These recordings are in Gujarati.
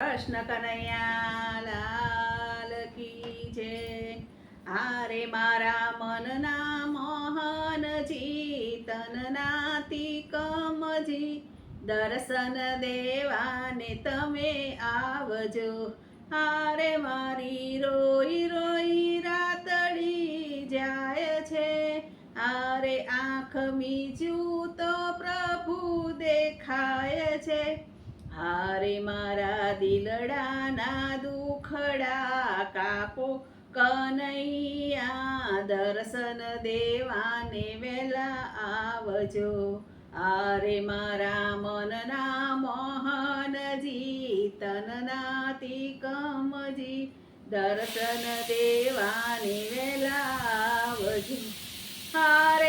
કૃષ્ણ કનૈયા લાલ કી છે આરે મારા મનના મોહનજી તનના તિકમજી દર્શન દેવાને તમે આવજો હારે મારી રોઈ રોઈ રાતડી જાય છે હારે આંખ મીજું તો પ્રભુ દેખાય છે હારે મારા દિલડાના દુખડા કાપો કનૈયા, દર્શન દેવાને વેલા આવજો. આરે મારા મનના મોહનજી તનના તિકમજી, દર્શન દેવાને વેલા આવજો. હારે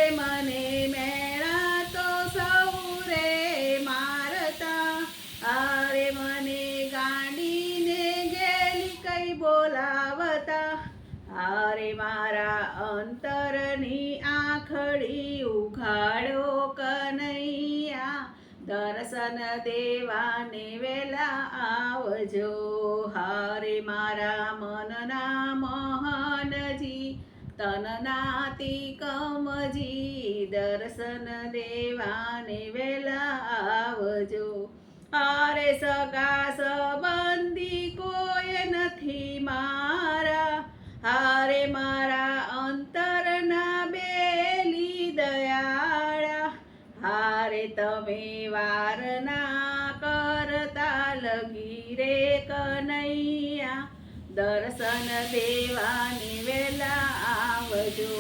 હારે મારા અંતરની આખડી ઉઘાડો કનૈયા. દર્શન દેવાને વેલા આવજો. હારે મારા મનના મહાનજી તનના તિકમજી દર્શન દેવાને વેલા આવજો. હારે મારા અંતરના બેલી દયાળા, હારે તમે વારના કરતા લગી રે કનૈયા. દર્શન દેવાની વેલા આવજો,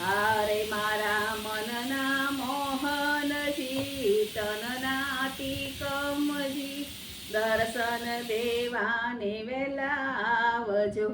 હારે મારા મનના મોહનજી તનના તિકમજી દર્શન દેવાને વેલા આવજો.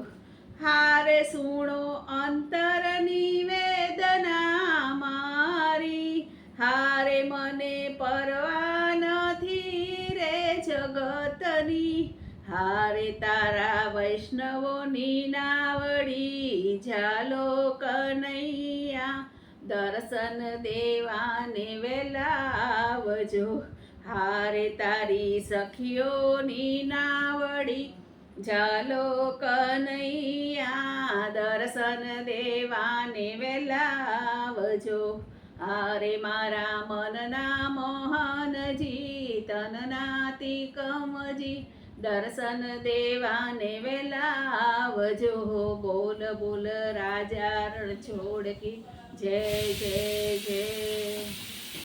હારે સુણો અંતરની વેદના મારી. હારે મને પરવા નથી રે જગતની. હારે તારા વૈષ્ણવોની નાવડી ઝાલો કનૈયા. દર્શન દેવાને વેલાવજો. હારે તારી સખીઓની નાવડી ઝાલો કનૈયા. દર્શન દેવાને વેલા આવજો હારે મારા મનના મોહનજી તનના કમજી. દર્શન દેવાને વેલા આવજો બોલ બોલ રાજા છોડકી. જય જય જય.